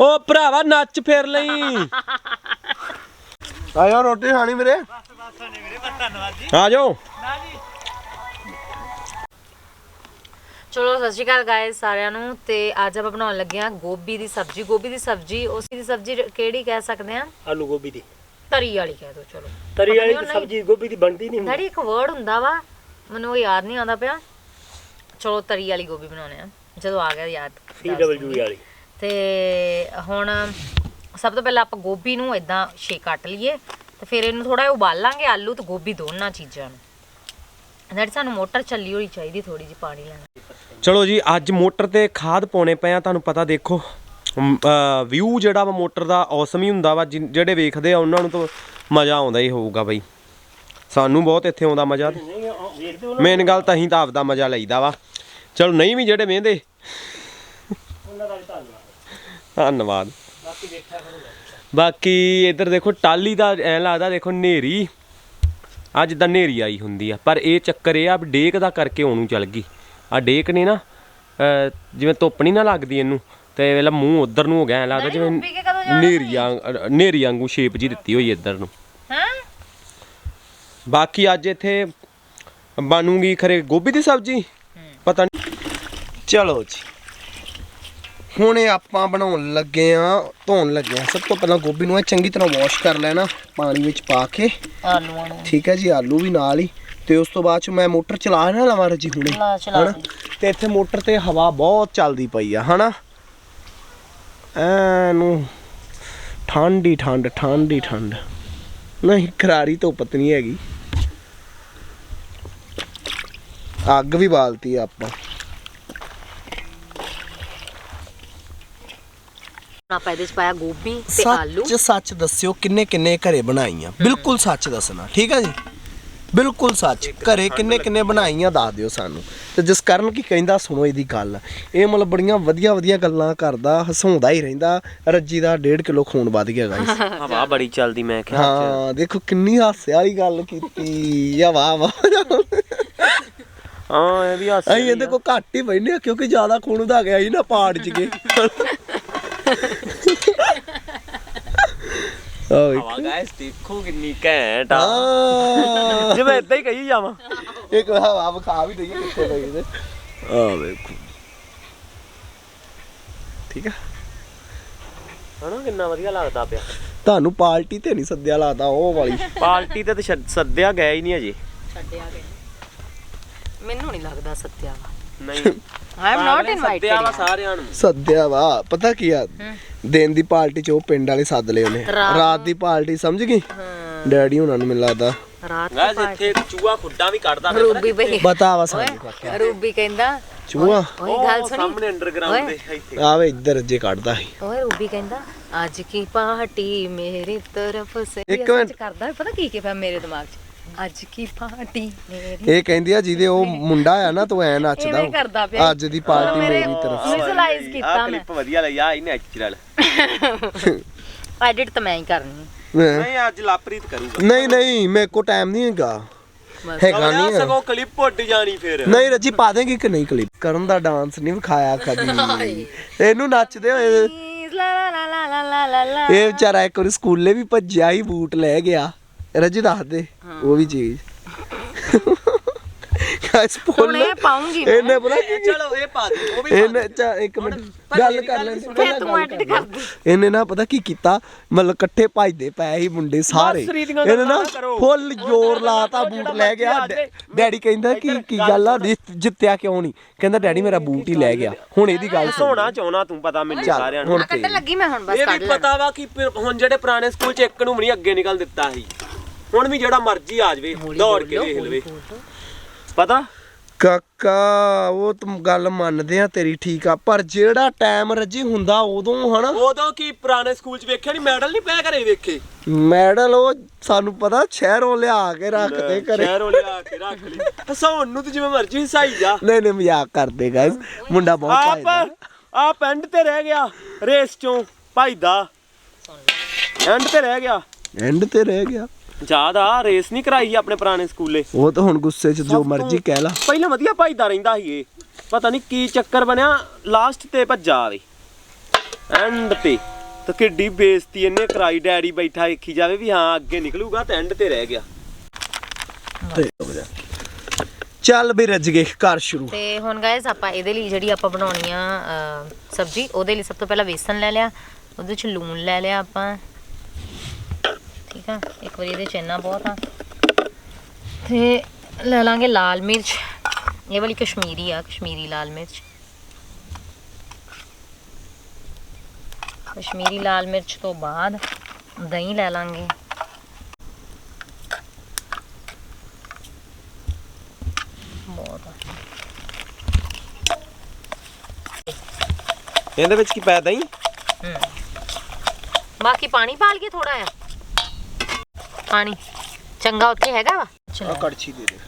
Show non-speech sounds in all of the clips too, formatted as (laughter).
ਓ ਭਰਾਵਾ ਨੱਚ ਫਿਰ ਲਈ। ਆਇਆ ਰੋਟੀ ਖਾਣੀ ਵੀਰੇ। ਆ ਜਾਓ ਚਲੋ ਸਤਿ ਸ਼੍ਰੀ ਅਕਾਲ ਗਾਇਸ ਸਾਰਿਆਂ ਨੂੰ। ਤੇ ਅੱਜ ਆਪਾਂ ਬਣਾਉਣ ਲੱਗੇ ਹਾਂ ਗੋਭੀ ਦੀ ਸਬਜ਼ੀ। ਗੋਭੀ ਦੀ ਸਬਜ਼ੀ ਉਸ ਦੀ ਸਬਜ਼ੀ ਕਿਹੜੀ ਕਹਿ ਸਕਦੇ ਆ ਆਲੂ ਗੋਭੀ ਦੀ। ਤਰੀ ਵਾਲੀ ਕਹਿ ਦੋ ਚਲੋ। ਤਰੀ ਵਾਲੀ ਤਾਂ ਸਬਜ਼ੀ ਗੋਭੀ ਦੀ ਬਣਦੀ ਨਹੀਂ ਡੈਡੀ ਇੱਕ ਵਰਡ ਹੁੰਦਾ ਵਾ। ਮੈਨੂੰ ਉਹ ਯਾਦ ਨਹੀਂ ਆਉਂਦਾ ਪਿਆ। ਚਲੋ ਤਰੀ ਵਾਲੀ ਗੋਭੀ ਬਣਾਉਣੇ ਆ ਜਦੋਂ ਆ ਗਿਆ ਯਾਦ। ਸੀ ਦੱਸ ਡਬਲ ਦੂੰਗੀ। ਵਾਲੀ। ਤੇ ਹੁਣ ਸਭ ਤੋਂ ਪਹਿਲਾਂ ਆਪਾਂ ਗੋਭੀ ਨੂੰ ਇਦਾਂ ਛੇ ਕੱਟ ਲਈਏ ਤੇ ਫਿਰ ਇਹਨੂੰ ਥੋੜਾ ਜਿਹਾ ਉਬਾਲਾਂਗੇ ਆਲੂ ਤੇ ਗੋਭੀ ਦੋਨਾਂ ਚੀਜ਼ਾਂ ਨੂੰ। ਡੈਡੀ ਸਾਨੂੰ ਮੋਟਰ ਚੱਲੀ ਹੋਣੀ ਚਾਹੀਦੀ ਥੋੜੀ ਜਿਹੀ ਪਾਣੀ ਲੈਣਾ ਚਲੋ ਜੀ ਅੱਜ ਮੋਟਰ ਤੇ ਖਾਦ ਪਾਉਣੇ ਪਏ ਆ ਤੁਹਾਨੂੰ ਪਤਾ ਦੇਖੋ ਵਿਊ ਜਿਹੜਾ ਵਾ ਮੋਟਰ ਦਾ ਔਸਮ ਹੀ ਹੁੰਦਾ ਵਾ ਜਿਹੜੇ ਵੇਖਦੇ ਆ ਉਹਨਾਂ ਨੂੰ ਤਾਂ ਮਜ਼ਾ ਆਉਂਦਾ ਹੀ ਹੋਊਗਾ ਬਈ। ਸਾਨੂੰ ਬਹੁਤ ਇੱਥੇ ਆਉਂਦਾ ਮਜ਼ਾ। ਮੇਨ ਗੱਲ ਤਾਂ ਅਸੀਂ ਤਾਂ ਆਪਦਾ ਮਜ਼ਾ ਲਈਦਾ ਵਾ। ਚਲੋ ਨਹੀਂ ਵੀ ਜਿਹੜੇ ਵੇਂਦੇ ਉਹਨਾਂ ਦਾ ਵੀ ਧੰਨਵਾਦ ਧੰਨਵਾਦ। ਬਾਕੀ ਦੇਖਿਆ ਕਰੋ ਬਾਕੀ ਇੱਧਰ ਦੇਖੋ ਟਾਲੀ ਦਾ ਐ ਲੱਗਦਾ ਦੇਖੋ ਨੇਰੀ ਅੱਜ ਤਾਂ ਨੇਰੀ ਆਈ ਹੁੰਦੀ ਆ ਪਰ ਇਹ ਚੱਕਰ ਇਹ ਆ ਵੀ ਡੇਕ ਦਾ ਕਰਕੇ ਉਹਨੂੰ ਚੱਲ ਗਈ। ਆ ਡੇਕ ਨੇ ਨਾ ਜਿਵੇਂ ਧੁੱਪ ਨਹੀਂ ਨਾ ਲੱਗਦੀ ਇਹਨੂੰ ਤੇ ਵੇਲਾ ਮੂੰਹ ਉਧਰ ਨੂੰ ਹੋ ਗਿਆ ਐ ਲੱਗਦਾ ਜਿਵੇਂ ਡੁੱਬੀ ਕੇ ਕਦੋਂ ਜਾਣਾ ਨੇਰੀ ਆਂ- ਨੇਰੀ ਵਾਂਗੂ ਸ਼ੇਪ ਜੀ ਦਿੱਤੀ ਹੋਈ ਇੱਧਰ ਨੂੰ। ਹਾਂ? ਬਾਕੀ ਅੱਜ ਇੱਥੇ ਬਣੂਗੀ ਖਰੇ ਗੋਭੀ ਦੀ ਸਬਜ਼ੀ? ਪਤਾ ਨਹੀਂ ਚਲੋ ਜੀ। ਹੁਣ ਇਹ ਆਪਾਂ ਬਣਾਉਣ ਲੱਗੇ ਆ ਧੋਣ ਲੱਗੇ ਆ। ਸਭ ਤੋਂ ਪਹਿਲਾਂ ਗੋਭੀ ਨੂੰ ਇਹ ਚੰਗੀ ਤਰ੍ਹਾਂ ਵਾਸ਼ ਕਰ ਲੈਣਾ ਪਾਣੀ ਵਿੱਚ ਪਾ ਕੇ। ਆਲੂਆਂ ਨੂੰ। ਠੀਕ ਹੈ ਜੀ ਆਲੂ ਵੀ ਨਾਲ ਹੀ। ਤੇ ਉਸ ਤੋਂ ਬਾਅਦ ਚ ਮੈਂ ਮੋਟਰ ਚਲਾ ਨਾ ਲਵਾਂ ਰਜੀ ਹੁਣੇ ਹਨਾ? ਤੇ ਇੱਥੇ ਮੋਟਰ ਤੇ ਹਵਾ ਬਹੁਤ ਚੱਲਦੀ ਪਈ ਆ ਹਨਾ? ਐਨੂੰ ਠੰਡੀ ਠੰਡ ਠੰਡੀ ਠੰਡ। ਨਹੀਂ ਕਰਾਰੀ ਧੁੱਪ ਤਾਂ ਨਹੀਂ ਹੈਗੀ। ਅੱਗ ਵੀ ਬਾਲਤੀ ਆਪਾਂ। ਆਪਾਂ ਇਹਦੇ ਚ ਪਾਇਆ ਗੋਭੀ ਤੇ ਆਲੂ। ਸੱਚ ਸੱਚ ਦੱਸਿਓ ਕਿੰਨੇ ਕਿੰਨੇ ਘਰੇ ਬਣਾਈਆਂ। ਬਿਲਕੁਲ ਸੱਚ ਦੱਸਣਾ ਠੀਕ ਹੈ ਜੀ? ਬਿਲਕੁਲ ਸੱਚ। ਘਰੇ ਕਿੰਨੇ ਕਿੰਨੇ ਬਣਾਈਆਂ ਦੱਸ ਦਿਓ ਸਾਨੂੰ। ਤੇ ਜਿਸ ਕਾਰਨ ਕੀ ਕਹਿੰਦਾ ਸੁਣੋ ਇਹਦੀ ਗੱਲ। ਇਹ ਮਤਲਬ ਬੜੀਆਂ ਵਧੀਆ ਵਧੀਆ ਗੱਲਾਂ ਕਰਦਾ ਹਸਾਉਂਦਾ ਹੀ ਰਹਿੰਦਾ। ਰੱਜੀ ਦਾ 1.5 ਕਿਲੋ ਖੂਨ ਵੱਧ ਗਿਆ ਗਾਇਸ (laughs) ਹਵਾ ਬੜੀ ਚੱਲਦੀ ਮੈਂ ਹਾਂ ਦੇਖੋ ਕਿੰਨੀ ਹਾਸੇ ਵਾਲੀ ਗੱਲ ਕੀਤੀ। ਆ ਵਾਹ ਵਾਹ। ਹਾਂ ਇਹ ਵੀ ਹਾਸੇ ਅਸੀਂ ਇਹਦੇ ਕੋ ਘੱਟ ਹੀ ਬੈਠਨੇ ਆ ਕਿਉਂਕਿ ਜ਼ਿਆਦਾ ਖੂਨ ਉਹਦਾ ਗਿਆ ਸੀ ਨਾ ਪਾੜ ਚ ਗਏ (laughs) ਓਏ ਹਵਾ ਗਾਇਸ ਦੇਖੋ ਕਿੰਨੀ ਘੈਂਟ ਆ। ਆ ਜਿਵੇਂ ਇਦਾਂ ਹੀ ਕਹੀ ਜਾਵਾਂ। ਇੱਕ ਹਵਾ ਵਿਖਾ ਵੀ ਦਈਏ ਕਿੱਥੇ ਪਈ ਤੇ ਆ ਵੇਖੋ। ਠੀਕ ਆ। ਹਨਾ ਕਿੰਨਾ ਵਧੀਆ ਲੱਗਦਾ ਪਿਆ। ਤੁਹਾਨੂੰ ਪਾਰਟੀ ਤੇ ਨਹੀਂ ਸੱਦਿਆ ਲੱਗਦਾ ਉਹ ਵਾਲੀ। ਪਾਰਟੀ ਤੇ ਸੱਦਿਆ ਗਿਆ ਹੀ ਨਹੀਂ ਅਜੇ। ਛੱਡਿਆ ਗਿਆ। ਮੈਨੂੰ ਨਹੀਂ ਲੱਗਦਾ ਸੱਤਿਆ ਵਾ। ਨਹੀਂ। ਆਈ ਐਮ ਨਾਟ ਸੱਦਿਆ ਵਾ ਇਨਵਾਈਟਡ ਸਾਰਿਆਂ ਨੂੰ। ਸੱਦਿਆ ਵਾ ਪਤਾ ਕੀ ਆ? ਦਿਨ ਦੀ ਪਾਰਟੀ ਚ ਉਹ ਪਿੰਡ ਵਾਲੇ ਸੱਦ ਲਏ ਉਹਨੇ। ਰਾਤ ਰਾਤ ਦੀ ਪਾਰਟੀ ਸਮਝ ਗਈ? ਹਾਂ। ਡੈਡੀ ਹੁਣਾਂ ਨੂੰ ਮੈਨੂੰ ਲੱਗਦਾ। ਰਾਤ ਨੂੰ ਗਾਇਸ ਇੱਥੇ ਚੂਹਾ ਖੁੱਡਾ ਵੀ ਕੱਢਦਾ ਪਿਆ ਰੂਬੀ ਬਈ। ਪਤਾ ਵਾ ਸਾਨੂੰ ਓਏ ਰੂਬੀ ਕਹਿੰਦਾ ਚੂਹਾ? ਓਏ ਗੱਲ ਉਹ ਸੁਣੀ। ਸਾਹਮਣੇ ਅੰਡਰਗਰਾਉਂਡ ਦੇ ਇੱਥੇ। ਆਵੇ ਇੱਧਰ ਜੇ ਕੱਢਦਾ ਸੀ। ਓਏ ਰੂਬੀ ਕਹਿੰਦਾ ਅੱਜ ਕੀ ਪਾਰਟੀ ਮੇਰੀ ਤਰਫ ਸੇ? ਇੱਕ ਮਿੰਟ। ਕਰਦਾ ਪਤਾ ਕੀ ਕੀ ਪਿਆ ਮੇਰੇ ਦਿਮਾਗ 'ਚ? ਅੱਜ ਕੀ ਪਾਰਟੀ ਮੇਰੀ? ਇਹ ਕਹਿੰਦੀ ਆ ਜਿਹਦੇ ਉਹ ਮੁੰਡਾ ਆ ਨਾ ਤੂੰ ਐ ਨੱਚਦਾ ਅੱਜ ਦੀ ਪਾਰਟੀ ਮੇਰੀ ਤਰਫ ਵਿਜ਼ੁਅਲਾਈਜ਼ ਕੀਤਾ ਮੈਂ। ਕਲਿੱਪ ਵਧੀਆ ਲਈ ਇਹ ਨੈਚੁਰਲ ਐਡਿਟ ਤਾਂ ਮੈਂ ਹੀ ਕਰਨੀ। ਨਹੀਂ ਅੱਜ ਲਾਪਰੀਤ ਕਰੂਗਾ। ਨਹੀਂ ਨਹੀਂ ਮੇਰੇ ਕੋ ਟਾਈਮ ਨਹੀਂ ਹੈਗਾ। ਬਸ। ਹੈਗਾ ਨਹੀਂ ਹੈ। ਕਲਿੱਪ ਉੱਡ ਜਾਣੀ ਫੇਰ। ਨਹੀਂ ਰੱਜੀ ਪਾ ਦੇਗੀ ਕਿ ਨਹੀਂ ਕਲਿੱਪ ਕਰਨ ਦਾ ਡਾਂਸ ਨਹੀਂ ਵਿਖਾਇਆ ਕਦੀ। ਇਹਨੂੰ ਨੱਚਦੇ ਹੋਏ ਇਹ ਵਿਚਾਰਾ ਇੱਕ ਵਾਰੀ ਸਕੂਲੇ ਵੀ ਭੱਜਿਆ ਹੀ ਬੂਟ ਲੈ ਗਿਆ। ਰੱਜੀ ਦੱਸ ਦੇ ਉਹ ਵੀ ਚੀਜ਼। ਗਾਇਸ ਹੁਣ ਪੁੱਲ ਇਹ ਪਾਉਂਗੀ ਮੈਂ। ਇਹਨੇ ਪਤਾ ਕੀ ਚਲੋ ਇਹ ਪਾ ਦੇ ਉਹ ਵੀ ਇਹਨੇ ਚਾ ਇੱਕ ਮਿੰਟ ਗੱਲ ਕਰ ਲੈਣ ਦੇ, ਪਹਿਲਾਂ ਤੂੰ ਗੱਲ ਐਡਿਟ ਕਰ ਕਰ ਦੇ। ਇਹਨੇ ਨਾ ਪਤਾ ਕੀ ਕੀਤਾ? ਮਤਲਬ ਇਕੱਠੇ ਭੱਜਦੇ ਪਏ ਸੀ ਮੁੰਡੇ ਸਾਰੇ। ਇਹਨੇ ਨਾ ਗੱਲਾਂ ਨਾ ਕਰੋ। ਫੁੱਲ ਜ਼ੋਰ ਲਾਤਾ ਬੂਟ ਲੈ ਗਿਆ। ਡੈਡੀ ਕਹਿੰਦਾ ਕੀ ਕੀ ਗੱਲ ਆ ਜਿੱਤ- ਜਿੱਤਿਆ ਕਿਉਂ ਨਹੀਂ? ਕਹਿੰਦਾ ਡੈਡੀ ਮੇਰਾ ਬੂਟ ਹੀ ਲੈ ਗਿਆ। ਹੁਣ ਇਹਦੀ ਗੱਲ ਸੁਣ। ਸੋਣਾ ਚਾਹਣਾ ਤੂੰ ਪਤਾ ਮੈਨੂੰ ਸਾਰਿਆਂ ਨੂੰ। ਹੁਣ ਆ ਕੱਢਣ ਲੱਗੀ ਮੈਂ ਹੁਣ ਬਸ ਇਹ ਕੱਢ ਵੀ ਪਤਾ ਵਾ ਕਿ ਫਿਰ ਹੁਣ ਜਿਹੜੇ ਪੁਰਾਣੇ ਸਕੂਲ ਚ ਇੱਕ ਨੂੰ ਵੀ ਨਹੀਂ ਅੱਗੇ ਨਿਕਲ ਦਿੱਤਾ ਸੀ। ਹੁਣ ਵੀ ਜਿਹੜਾ ਮਰਜ਼ੀ ਆ ਜਾਵੇ ਦੌੜ ਕੇ ਵੇਖ ਲਵੇ। ਪਤਾ? ਕਾਕਾ ਉਹ ਤੁਮ ਗੱਲ ਮੰਨਦੇ ਆ ਤੇਰੀ ਠੀਕ ਆ। ਪਰ ਜਿਹੜਾ ਟਾਈਮ ਰੱਜੀ ਹੁੰਦਾ ਉਦੋਂ ਹਨਾ? ਉਦੋਂ ਕੀ ਪੁਰਾਣੇ ਸਕੂਲ ਚ ਵੇਖਿਆ ਨਹੀਂ ਮੈਡਲ ਨਹੀਂ ਪਿਆ ਘਰੇ ਵੇਖੇ? ਮੈਡਲ ਉਹ ਸਾਨੂੰ ਪਤਾ ਸ਼ਹਿਰੋਂ ਲਿਆ ਕੇ ਰੱਖਦੇ ਘਰੇ। ਸ਼ਹਿਰੋਂ ਲਿਆ ਕੇ ਰੱਖ ਲਈ। ਹਸਾਉਣ ਨੂੰ ਤੇ ਜਿਵੇਂ ਮਰਜ਼ੀ ਹਸਾਈ ਜਾ। ਨਹੀਂ ਨਹੀਂ ਮਜ਼ਾਕ ਕਰਦੇ ਗਾਇਸ ਮੁੰਡਾ ਬਹੁਤ ਭਾਈਦਾ ਆਪ ਆ ਪਿੰਡ ਤੇ ਰਹਿ ਗਿਆ ਰੇਸ ਚੋਂ ਭਾਈਦਾ। ਐਂਡ ਤੇ ਰਹਿ ਗਿਆ। ਐਂਡ ਤੇ ਰਹਿ ਗਿਆ। ਯਾਦ ਆ ਰੇਸ ਨਹੀਂ ਕਰਾਈ ਆਪਣੇ ਪੁਰਾਣੇ ਸਕੂਲੇ। ਉਹ ਤਾਂ ਹੁਣ ਗੁੱਸੇ 'ਚ ਜੋ ਮਰਜ਼ੀ ਕਹਿ ਲਾ। ਪਹਿਲਾਂ ਵਧੀਆ ਭਾਈਦਾ ਰਹਿੰਦਾ ਸੀ ਇਹ। ਪਤਾ ਨਹੀਂ ਕੀ ਚੱਕਰ ਬਣਿਆ ਲਾਸਟ ਤੇ ਭੱਜਾ ਆਵੇ ਐਂਡ ਤੇ। ਤਾਂ ਕਿੱਡੀ ਬੇਇੱਜ਼ਤੀ ਇਹਨੇ ਕਰਾਈ ਡੈਡੀ ਬੈਠਾ ਵੇਖੀ ਜਾਵੇ ਵੀ ਹਾਂ ਅੱਗੇ ਨਿਕਲੂਗਾ ਤੇ ਐਂਡ ਤੇ ਰਹਿ ਗਿਆ। ਚੱਲ ਵੀ ਰੱਜ ਗਏ ਕਰ ਸ਼ੁਰੂ। ਤੇ ਹੁਣ ਗਾਇਸ ਆਪਾਂ ਇਹਦੇ ਲਈ ਜਿਹੜੀ ਆਪਾਂ ਬਣਾਉਣੀ ਆ ਅਹ, ਸਬਜ਼ੀ ਉਹਦੇ ਲਈ ਸਭ ਤੋਂ ਪਹਿਲਾਂ ਵੇਸਣ ਲੈ ਲਿਆ ਉਹਦੇ ਚ ਲੂਣ ਲੈ ਲਿਆ ਆਪਾਂ। ਠੀਕ ਆ? ਇੱਕ ਵਾਰੀ ਇਹਦੇ ਚ ਇੰਨਾ ਬਹੁਤ ਆ। ਤੇ ਲੈ ਲਾਂਗੇ ਲਾਲ ਮਿਰਚ। ਇਹ ਵਾਲੀ ਕਸ਼ਮੀਰੀ ਆ ਕਸ਼ਮੀਰੀ ਲਾਲ ਮਿਰਚ। ਕਸ਼ਮੀਰੀ ਲਾਲ ਮਿਰਚ ਤੋਂ ਬਾਅਦ ਦਹੀਂ ਲੈ ਲਾਂਗੇ। ਇਹਦੇ ਵਿੱਚ ਕੀ ਪੈ ਦਈ ਬਾਕੀ ਪਾਣੀ ਪਾਲ ਕੇ ਥੋੜਾ ਆ ਪਾਣੀ। ਚੰਗਾ ਉੱਥੇ ਹੈਗਾ ਵਾ? ਆ ਚਲੋ ਕੜਛੀ ਦੇ ਦੇ।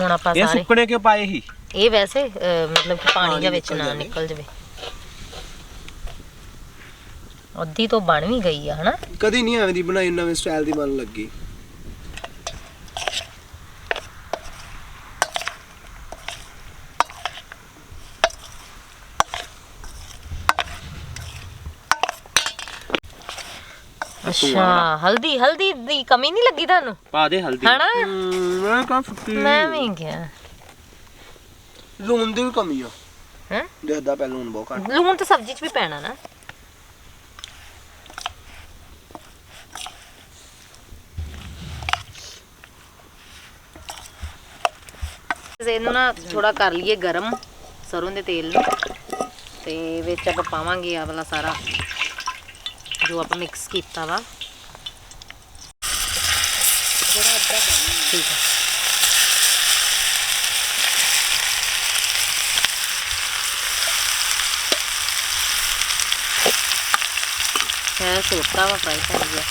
ਹੁਣ ਆਪਾਂ ਇਹ ਸਾਰੇ ਸੁੱਕਣੇ ਕਿਉਂ ਪਾਏ ਸੀ? ਇਹ ਵੈਸੇ ਅਹ, ਮਤਲਬ ਕਿ ਪਾਣੀ ਪਾਣੀ ਜਾਂ ਵਿੱਚ ਨਿਕਲ ਨਾ ਜਾਵੇ। ਨਿਕਲ ਜਾਵੇ। ਅੱਧੀ ਤੋਂ ਬਣ ਵੀ ਗਈ ਆ ਹਨਾ? ਕਦੀ ਨਹੀਂ ਐਵੇਂ ਦੀ ਬਣਾਈ ਨਵੇਂ ਸਟਾਈਲ ਦੀ ਮਨ ਲੱਗੀ। ਅੱਛਾ ਹਲਦੀ ਹਲਦੀ ਦੀ ਕਮੀ ਨਹੀਂ ਲੱਗੀ ਤੁਹਾਨੂੰ? ਪਾ ਦੇ ਹਲਦੀ। ਹਨਾ? ਮੈਂ ਕਹਾਂ ਫੁੱਟੀ ਮੈਂ ਵੀ ਗਿਆ ਲੂਣ ਦੀ ਵੀ ਕਮੀ ਆ। ਹੈਂ? ਦੇਖਦਾ ਪਹਿਲਾਂ ਲੂਣ ਬਹੁਤ ਘੱਟ। ਲੂਣ ਤਾਂ ਸਬਜ਼ੀ 'ਚ ਵੀ ਪੈਣਾ ਨਾ। ਇਹਨੂੰ ਨਾ ਥੋੜਾ ਕਰ ਲਈਏ ਗਰਮ ਸਰੋਂ ਦੇ ਤੇਲ ਨੂੰ। ਤੇ ਵਿੱਚ ਆਪਾਂ ਪਾਵਾਂਗੇ ਆ ਵਾਲਾ ਸਾਰਾ। ਜੋ ਆਪਾਂ ਮਿਕਸ ਕੀਤਾ ਵਾ ਠੀਕ ਹੈ ਹੈ ਸੋਤਾ ਵਾ ਫਰਾਈ ਕਰ ਲਿਆ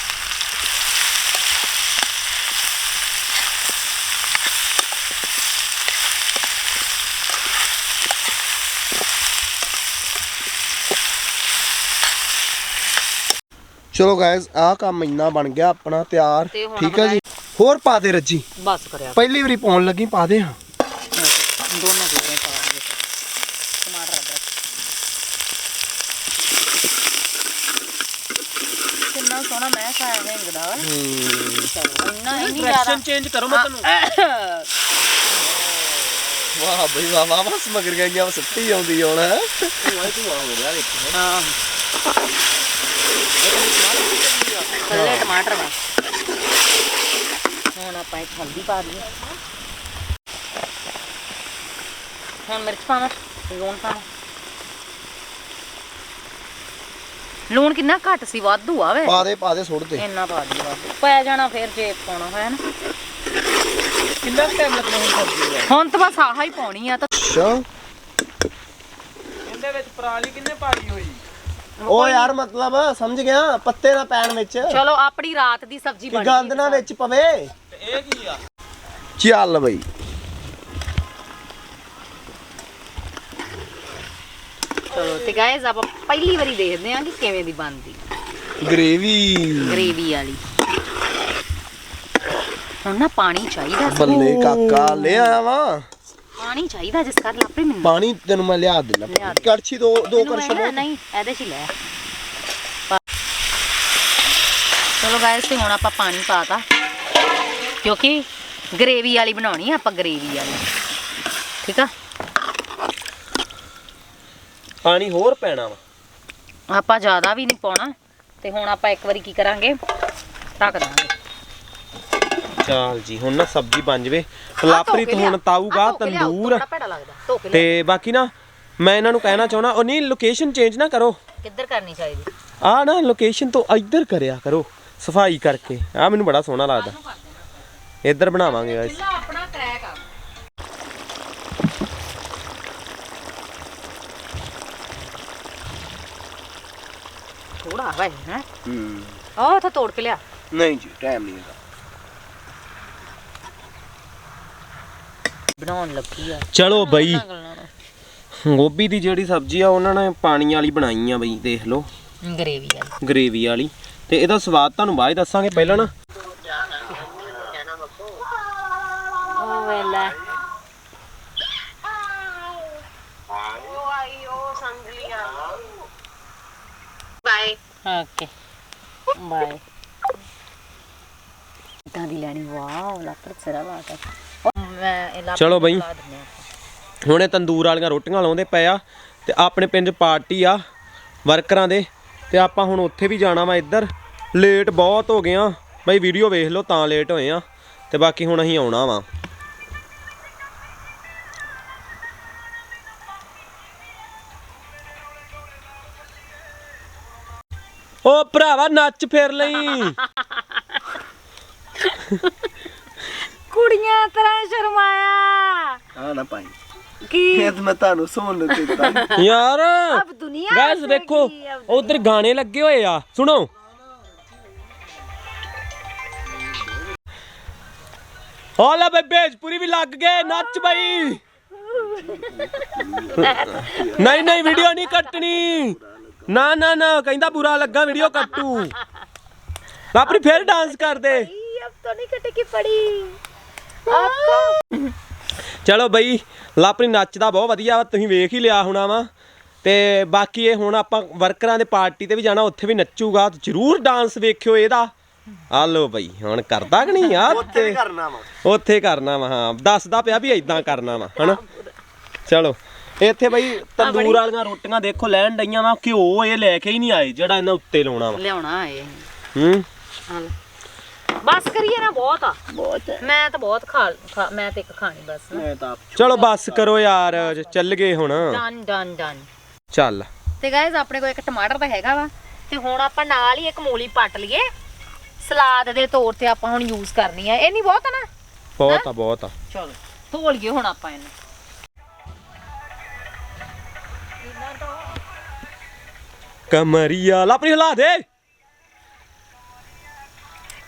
ਚਲੋ ਗਾਇਜ਼ ਆਹ ਕੰਮ ਇੰਨਾ ਬਣ ਗਿਆ ਆਪਣਾ ਤਿਆਰ। ਤੇ ਹੁਣ ਠੀਕ ਹੈ ਜੀ? ਹੋਰ ਪਾ ਦੇ ਰੱਜੀ। ਬਸ ਕਰਿਆ। ਪਹਿਲੀ ਵਾਰੀ ਪਾਉਣ ਲੱਗੀ ਪਾ ਦੇ ਹਾਂ। ਦੋਨੋਂ ਚੀਜ਼ਾਂ ਪਾ ਦਿਓ ਟਮਾਟਰ ਅਦਰਕ। ਕਿੰਨਾ ਸੋਹਣਾ ਮਹਿਕ ਆਇਆ ਹਿੰਗ ਦਾ ਚਲੋ ਇੰਨਾ ਇੰਨੀ ਜ਼ਿਆਦਾ। ਚੇਂਜ ਕਰੋ ਮੈਂ ਤੈਨੂੰ। ਵਾਹ ਬਈ ਵਾਹ ਵਾਹ ਬਸ ਮਗਰ ਗਈਆਂ ਸੱਤੀ ਆਉਂਦੀ ਹੁਣ। ਹਾਂ। ਥੱਲੇ ਟਮਾਟਰ ਵਾ ਹੁਣ ਆਪਾਂ ਇੱਕ ਹਲਦੀ ਪਾ ਦਈਏ। ਹੁਣ ਮਿਰਚ ਪਾਵਾਂ ਲੂਣ ਪਾਵਾਂ। ਲੂਣ ਕਿੰਨਾ ਘੱਟ ਸੀ ਵਾਧੂ ਆ ਵੇ। ਪਾ ਦੇ ਪਾ ਦੇ ਸੁੱਟ ਦੇ। ਇੰਨਾ ਪਾ ਦੀ ਵਾਧੂ ਪੈ ਜਾਣਾ ਫਿਰ ਜੇ ਪਾਉਣਾ ਹੋਇਆ ਨਾ। ਕਿੰਨਾ ਟਾਈਮ ਲੱਗਣਾ ਹੁਣ ਸਬਜ਼ੀ ਨੂੰ ਹੁਣ ਤਾਂ ਬਸ ਆਹ ਹੀ ਪਾਉਣੀ ਆ ਤਾਂ। ਅੱਛਾ। ਇਹਦੇ ਵਿੱਚ ਪਰਾਲੀ ਕਿੰਨੇ ਪਾਈ ਹੋਈ? ਉਹ ਯਾਰ ਮਤਲਬ ਸਮਝ ਗਿਆ ਪੱਤੇ ਨਾ ਪੈਣ ਵਿੱਚ। ਚਲੋ ਆਪਣੀ ਰਾਤ ਦੀ ਸਬਜ਼ੀ ਕਿ ਬਣ ਗੰਦ ਨਾ ਵਿੱਚ ਪਵੇ। ਇਹ ਕੀ ਆ ਚੱਲ ਬਈ? ਚਲੋ ਤੇ ਗਾਇਜ਼ ਆਪਾਂ ਪਹਿਲੀ ਵਾਰੀ ਦੇਖਦੇ ਹਾਂ ਕਿ ਕਿਵੇਂ ਦੀ ਬਣਦੀ। ਗ੍ਰੇਵੀ ਗ੍ਰੇਵੀ ਵਾਲੀ। ਹੁਣ ਨਾ ਪਾਣੀ ਚਾਹੀਦਾ। ਬੱਲੇ ਕਾਕਾ ਲੈ ਆਇਆ ਵਾ। ਪਾਣੀ ਚਾਹੀਦਾ ਜਿਸ ਕਰ ਲੱਪੇ ਮੈਨੂੰ। ਪਾਣੀ ਤੈਨੂੰ ਮੈਂ ਲਿਆ ਦੇਣਾ। ਕੜਛੀ ਦੋ ਦੋ ਨਾ- ਨਹੀਂ ਇਹਦੇ ਚ ਲੈ। ਚਲੋ ਗਾਇਸ ਤੇ ਹੁਣ ਆਪਾਂ ਪਾਣੀ ਪਾਤਾ ਕਿਉਂਕਿ ਗ੍ਰੇਵੀ ਵਾਲੀ ਬਣਾਉਣੀ ਆ ਆਪਾਂ ਗ੍ਰੇਵੀ ਵਾਲੀ। ਠੀਕ ਆ? ਪਾਣੀ ਹੋਰ ਪੈਣਾ ਵਾ। ਆਪਾਂ ਜ਼ਿਆਦਾ ਵੀ ਨਹੀਂ ਪਾਉਣਾ। ਤੇ ਹੁਣ ਆਪਾਂ ਇੱਕ ਵਾਰੀ ਕੀ ਕਰਾਂਗੇ? ਢੱਕ ਦਾਂਗੇ। ਚਾਲ ਜੀ ਹੁਣ ਨਾ ਸਬਜ਼ੀ ਬਣ ਜਵੇ। ਲਾਪਰੀ ਤੋਂ ਹੁਣ ਤਾਊਗਾ ਤੰਦੂਰ। ਤੇ ਬਾਕੀ ਨਾ ਮੈਂ ਇਹਨਾਂ ਨੂੰ ਕਹਿਣਾ ਚਾਹੁੰਦਾ ਉਹ ਨਹੀਂ ਲੋਕੇਸ਼ਨ ਚੇਂਜ ਨਾ ਕਰੋ। ਕਿੱਧਰ ਕਰਨੀ ਚਾਹੀਦੀ? ਆ ਨਾ ਲੋਕੇਸ਼ਨ ਤੋਂ ਇੱਧਰ ਕਰਿਆ ਕਰੋ ਸਫ਼ਾਈ ਕਰਕੇ। ਆ ਮੈਨੂੰ ਬੜਾ ਸੋਹਣਾ ਲੱਗਦਾ। ਇੱਧਰ ਬਣਾਵਾਂਗੇ ਗਾਇਸ ਆਪਣਾ ਆ। ਥੋੜਾ ਵਾ ਹੈ? ਹੂੰ। ਉਹ ਤਾਂ ਤੋੜ ਕੇ ਲਿਆ। ਨਹੀਂ ਜੀ ਟਾਈਮ ਨਹੀਂ ਹੈਗਾ। ਬਣਾਉਣ ਲੱਗੀ ਆ। ਚਲੋ ਬਈ। ਗੋਭੀ ਦੀ ਜਿਹੜੀ ਸਬਜ਼ੀ ਆ ਉਹਨਾਂ ਨੇ ਪਾਣੀ ਵਾਲੀ ਬਣਾਈ ਆ ਬਈ ਦੇਖ ਲਓ। ਗਰੇਵੀ ਵਾਲੀ। ਗ੍ਰੇਵੀ ਵਾਲੀ। ਤੇ ਇਹਦਾ ਸਵਾਦ ਤੁਹਾਨੂੰ ਬਾਅਦ ਦੱਸਾਂਗੇ ਪਹਿਲਾਂ ਨਾ। ਉਹ ਵੇਲਾ। ਬਾਏ ਓਕੇ ਬਾਏ ਤਾਂ ਦੀ ਲੈਣੀ ਵਾਓ ਲੱਕੜ ਸਿਰਾ ਲਾਤਾ ਮੈਂ ਇਹ ਚਲੋ ਬਈ। ਲਾ ਦਿੰਦੇ ਹਾਂ। ਹੁਣੇ ਤੰਦੂਰ ਵਾਲੀਆਂ ਰੋਟੀਆਂ ਲਾਉਂਦੇ ਪਏ ਆ ਤੇ ਆਪਣੇ ਪਿੰਡ ਪਾਰਟੀ ਆ ਵਰਕਰਾਂ ਦੇ ਤੇ ਆਪਾਂ ਹੁਣ ਉੱਥੇ ਵੀ ਜਾਣਾ ਵਾ ਇੱਧਰ ਲੇਟ ਬਹੁਤ ਹੋ ਗਏ ਆ ਬਈ ਵੀਡੀਓ ਵੇਖ ਲਓ ਤਾਂ ਲੇਟ ਹੋਏ ਆ ਤੇ ਬਾਕੀ ਹੁਣ ਅਸੀਂ ਆਉਣਾ ਵਾ ਓ ਭਰਾਵਾ ਨੱਚ ਫਿਰ ਲਈ (laughs) ਕੁੜੀਆਂ ਤਰ੍ਹਾਂ ਸ਼ਰਮਾਇਆ। ਆ ਨਾ ਪਾਈ ਕੀ? ਇਹ ਤਾਂ ਮੈਂ ਤੁਹਾਨੂੰ ਸੁਣ ਨੂੰ ਦਿੱਤਾ। ਯਾਰ ਅਬ ਦੁਨੀਆ ਗਾਇਸ ਦੇਖੋ ਉਧਰ ਗਾਣੇ ਲੱਗੇ ਹੋਏ ਆ। ਸੁਣੋ। ਹਾਲਾ ਬਈ ਭੇਜਪੁਰੀ ਵੀ ਲੱਗ ਗਏ ਨੱਚ ਬਈ। ਨਹੀਂ ਨਹੀਂ ਵੀਡੀਓ ਨਹੀਂ ਕੱਟਣੀ। ਨਾ ਨਾ ਨਾ ਕਹਿੰਦਾ ਬੁਰਾ ਲੱਗਾ ਵੀਡੀਓ ਕੱਟੂ। ਆਪਣੀ ਫੇਰ ਡਾਂਸ ਕਰ ਦੇ ਅਬ ਤਾਂ ਨਹੀਂ ਕਟਕੀ ਪੜੀ। ਆਪਕੋ ਚਲੋ ਬਈ ਲਾਪਰੀ ਨੱਚਦਾ ਬਹੁਤ ਵਧੀਆ ਵਾ ਤੁਸੀਂ ਵੇਖ ਹੀ ਲਿਆ ਹੋਣਾ ਵਾ। ਤੇ ਬਾਕੀ ਇਹ ਹੁਣ ਆਪਾਂ ਵਰਕਰਾਂ ਦੇ ਪਾਰਟੀ ਤੇ ਵੀ ਜਾਣਾ ਉੱਥੇ ਵੀ ਨੱਚੂਗਾ ਤੇ ਜ਼ਰੂਰ ਡਾਂਸ ਵੇਖਿਓ ਇਹਦਾ। ਆ ਲੋ ਬਈ ਹੁਣ ਕਰਦਾ ਕਿ ਨਹੀਂ ਆ ਉੱਥੇ ਕਰਨਾ ਵਾ। ਉੱਥੇ ਕਰਨਾ ਵਾ ਹਾਂ। ਦੱਸਦਾ ਪਿਆ ਵੀ ਇਦਾਂ ਕਰਨਾ ਵਾ ਹਨਾ? ਚਲੋ ਇੱਥੇ ਬਈ ਤੰਦੂਰ ਵਾਲੀਆਂ ਰੋਟੀਆਂ ਦੇਖੋ ਲੈਣ ਡਈਆਂ ਵਾ ਘਿਓ ਇਹ ਲੈ ਕੇ ਹੀ ਨਹੀਂ ਆਏ ਜਿਹੜਾ ਇਹਨਾਂ ਉੱਤੇ ਲਾਉਣਾ ਵਾ। ਲਿਆਉਣਾ ਏ ਹੂੰ? ਬਸ ਕਰੀਏ ਨਾ ਬਹੁਤ ਆ। ਬਹੁਤ ਮੈਂ ਤਾਂ ਬਹੁਤ ਖਾ ਖਾ- ਮੈਂ ਤੇ ਇੱਕ ਖਾਣੀ ਬਸ। ਮੈਂ ਤਾਂ ਆਪ ਚਲੋ ਬੱਸ ਕਰੋ ਯਾਰ ਚੱਲ ਗਏ ਹੁਣ। ਡਨ ਡਨ ਡਨ ਚੱਲ। ਤੇ ਗਾਇਜ਼ ਆਪਣੇ ਕੋਲ ਇੱਕ ਟਮਾਟਰ ਤਾਂ ਹੈਗਾ ਵਾ। ਤੇ ਹੁਣ ਆਪਾਂ ਨਾਲ ਹੀ ਇੱਕ ਮੂਲੀ ਪੱਟ ਲਈਏ। ਸਲਾਦ ਦੇ ਤੌਰ ਤੇ ਆਪਾਂ ਹੁਣ ਯੂਜ਼ ਕਰਨੀ ਆ। ਇਹ ਨਹੀਂ ਬਹੁਤ ਆ ਨਾ? ਬਹੁਤ ਆ ਬਹੁਤ ਆ। ਚਲੋ ਧੋ ਲਈਏ ਹੁਣ ਆਪਾਂ ਇਹਨੂੰ। ਕਮਰੀਆ ਲਾਪਰੀ ਹਿਲਾ ਦੇ।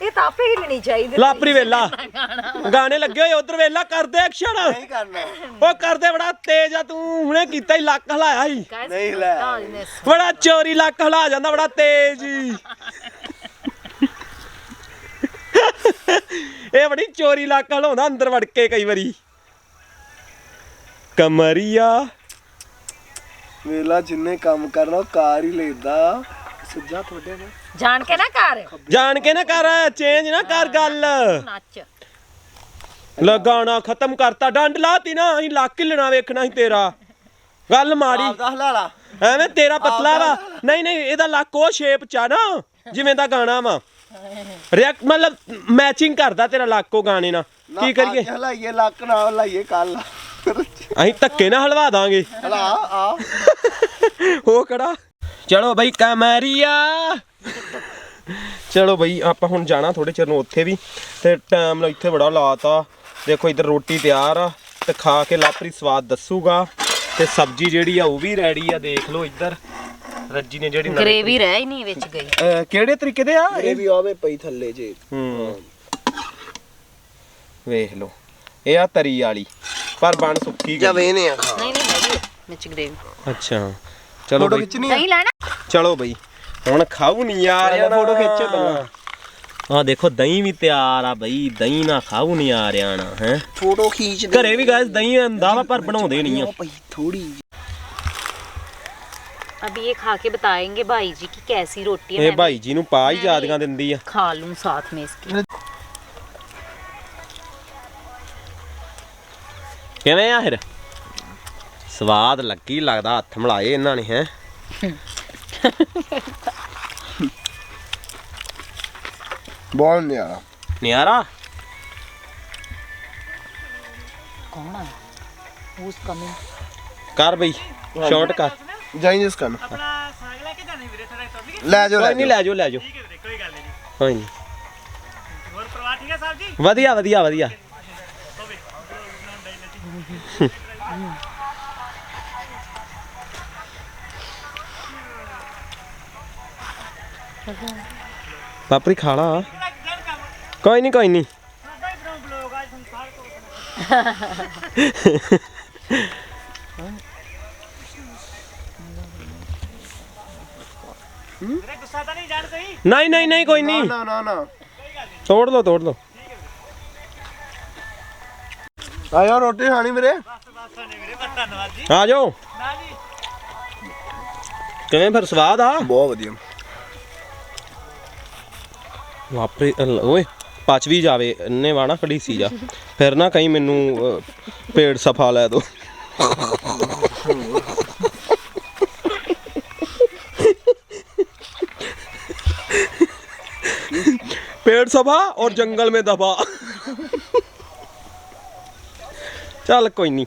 ਇਹ ਤਾਂ ਆਪੇ ਹਿੱਲਣੀ ਚਾਹੀਦੀ ਲਾਪਰੀ ਵੇਲਾ। ਗਾਣੇ ਲੱਗੇ ਹੋਏ ਉਧਰ ਵੇਲਾ ਕਰਦੇ ਐਕਸ਼ਨ ਨਹੀਂ ਕਰਨਾ। ਉਹ ਕਰਦੇ ਬੜਾ ਤੇਜ਼ ਆ ਤੂੰ ਹੁਣੇ ਕੀਤਾ ਹੀ ਲੱਕ ਹਲਾਇਆ ਹੀ ਨਹੀਂ ਲੈ। ਬੜਾ ਚੋਰੀ ਲੱਕ ਹਲਾ ਜਾਂਦਾ ਬੜਾ ਤੇਜ਼। ਹੀ ਇਹ ਬੜੀ ਚੋਰੀ ਲੱਕ ਹਲਾਉਂਦਾ ਅੰਦਰ ਵੜ ਕੇ ਕਈ ਵਾਰੀ। ਕਮਰੀਆ। ਵੇਲਾ ਜਿੰਨੇ ਕੰਮ ਕਰਨਾ ਉਹ ਕਾਰ ਹੀ ਲੈਂਦਾ ਸੱਜਾ ਤੁਹਾਡੇ ਨੇ ਜਾਣ ਕੇ ਨਾ ਕਰ ਜਾਣ ਕੇ ਨਾ ਕਰ ਚੇਂਜ ਨਾ ਕਰ ਗੱਲ। ਨੱਚ। ਲਗਾਣਾ ਖਤਮ ਕਰਤਾ ਡੰਡ ਲਾਤੀ ਨਾ ਅਸੀਂ ਲੱਕ ਹਿੱਲਣਾ ਵੇਖਣਾ ਸੀ ਤੇਰਾ। ਗੱਲ ਆਪਦਾ ਹਲਾਲਾ। ਐਵੇਂ ਤੇਰਾ ਪਤਲਾ ਵਾ। ਨਹੀਂ ਨਹੀਂ ਇਹਦਾ ਲੱਕ ਉਹ ਸ਼ੇਪ ਚ ਆ ਨਾ ਜਿਵੇਂ ਦਾ ਗਾਣਾ ਵਾ। ਰਿਐਕਟ ਮਤਲਬ ਮੈਚਿੰਗ ਕਰਦਾ ਤੇਰਾ ਲੱਕ ਉਹ ਗਾਣੇ ਨਾਲ। ਕੀ ਕਰੀਏ? ਹਲਾਈਏ ਲੱਕ ਨਾਲ ਹਲਾਈਏ ਕੱਲ ਅਸੀਂ ਧੱਕੇ ਨਾਲ ਹਲਵਾ ਦਾਂਗੇ। ਹਲਾ ਆ। (laughs) ਉਹ ਕਿਹੜਾ? ਚਲੋ ਬਈ ਕੈਮਰੀਆ। ਚਲੋ ਬਈ ਆਪਾਂ ਹੁਣ ਜਾਣਾ ਥੋੜੇ ਚਿਰ ਨੂੰ ਉੱਥੇ ਵੀ। ਤੇ ਟਾਈਮ ਨਾਲ ਇੱਥੇ ਬੜਾ ਲਾਤਾ ਦੇਖੋ ਇੱਧਰ ਰੋਟੀ ਤਿਆਰ ਆ ਤੇ ਖਾ ਕੇ ਲਾਪਰੀ ਸਵਾਦ ਦੱਸੂਗਾ। ਤੇ ਸਬਜ਼ੀ ਜਿਹੜੀ ਆ ਉਹ ਵੀ ਰੈਡੀ ਆ ਦੇਖ ਲਓ ਇੱਧਰ। ਰੱਜੀ ਨੇ ਜਿਹੜੀ ਗਰੇਵੀ ਰਹਿ ਹੀ ਨਹੀਂ ਵਿੱਚ ਗਈ। ਕਿਹੜੇ ਤਰੀਕੇ ਦੇ ਆ? ਇਹ ਵੀ ਆਵੇ ਪਈ ਥੱਲੇ ਜੇ। ਹੂੰ। ਵੇਖ ਲਓ। ਇਹ ਆ ਤਰੀ ਵਾਲੀ। ਪਰ ਬਣ ਸੁੱਕੀ ਜਾਂ ਗਈ। ਵੇਨੇ ਆ। ਖਾ ਨਹੀਂ ਨਹੀਂ ਆ ਵਿੱਚ ਗਰੇਵੀ ਅੱਛਾ। ਚਲੋ ਬਈ। ਆ? ਨਹੀਂ ਲੈਣਾ। ਚਲੋ ਬਈ। ਹੁਣ ਖਾਊ ਨਹੀਂ ਯਾਰ ਚੱਲ ਫੋਟੋ ਖਿੱਚੋ ਪਹਿਲਾਂ। ਆ ਦੇਖੋ ਦਹੀਂ ਵੀ ਤਿਆਰ ਆ ਬਈ ਦਹੀਂ ਨਾ ਖਾਊ ਨਹੀਂ ਆ ਰਿਆ ਨਾ ਹੈ ਫੋਟੋ ਖੀਂਚ ਘਰੇ ਵੀ ਗਾਇਸ ਦਹੀਂ ਹੁੰਦਾ ਵਾ ਪਰ ਬਣਾਉਂਦੇ ਨਹੀਂ ਆ ਪਈ ਥੋੜੀ अभी ये खा के बताएंगे भाई जी कि कैसी रोटी है ਇਹ मैं ਭਾਈ ਜੀ ਨੂੰ ਪਾ ਹੀ ਯਾਦੀਆਂ ਦਿੰਦੀ ਆ भी खा लूं साथ में इसके ਕਿਵੇਂ ਆ ਫਿਰ ਸਵਾਦ ਲੱਗੀ ਲੱਗਦਾ ਹੱਥ ਮਲਾਏ ਇਹਨਾਂ ਨੇ ਹੈ ਬਹੁਤ ਨਿਆਰਾ। ਨਿਆਰਾ? ਕੌਣ ਆ? ਉਸ ਕਮਿੰਗ ਕਰ ਬਈ ਸ਼ਾਰਟ ਕਰ। ਜਾਈ ਜਿਸ ਕਰਨ ਆਪਣਾ ਸਾਗ ਲੈ ਕੇ ਜਾਣੀ ਵੀਰੇ ਥੋੜਾ ਤੁਰ ਲਈ ਲੈ ਜਾਓ ਲੈ ਜਾਓ। ਲੈ ਜਾਓ ਕੋਈ ਗੱਲ ਨਹੀਂ ਕੋਈ ਨਹੀਂ। ਹੋਰ ਪਰਵਾਹ ਠੀਕ ਹੈ ਸਾਹਿਬ ਜੀ? ਵਧੀਆ ਵਧੀਆ ਵਧੀਆ। (laughs) ਪਾਪਰੀ ਖਾ ਲਾ ਕੋਈ ਨਹੀਂ ਕੋਈ ਨਹੀਂ ਨਹੀਂ ਨਹੀਂ ਨਹੀਂ ਕੋਈ ਨਹੀਂ ਨਾ ਨਾ ਨਾ। ਤੋੜ ਲਓ ਤੋੜ ਲਓ। ਆਇਓ ਰੋਟੀ ਖਾਣੀ ਵੀਰੇ। ਜੀ ਆ ਜਾਓ ਜੀ ਕਿਵੇਂ ਫਿਰ ਸਵਾਦ ਆ? ਬਹੁਤ ਵਧੀਆ। ਵਾਪਰੇ ਅਲ- ਓਏ ਪਚ ਵੀ ਜਾਵੇ ਇੰਨੇ ਵਾਣਾ ਖੜੀਸੀ ਜਾ ਫਿਰ ਨਾ ਕਹੀਂ ਮੈਨੂੰ ਅ, ਪੇਟ ਸਫਾ ਲੈ ਦੋ पेट सफा और जंगल में दबा चल कोई नहीं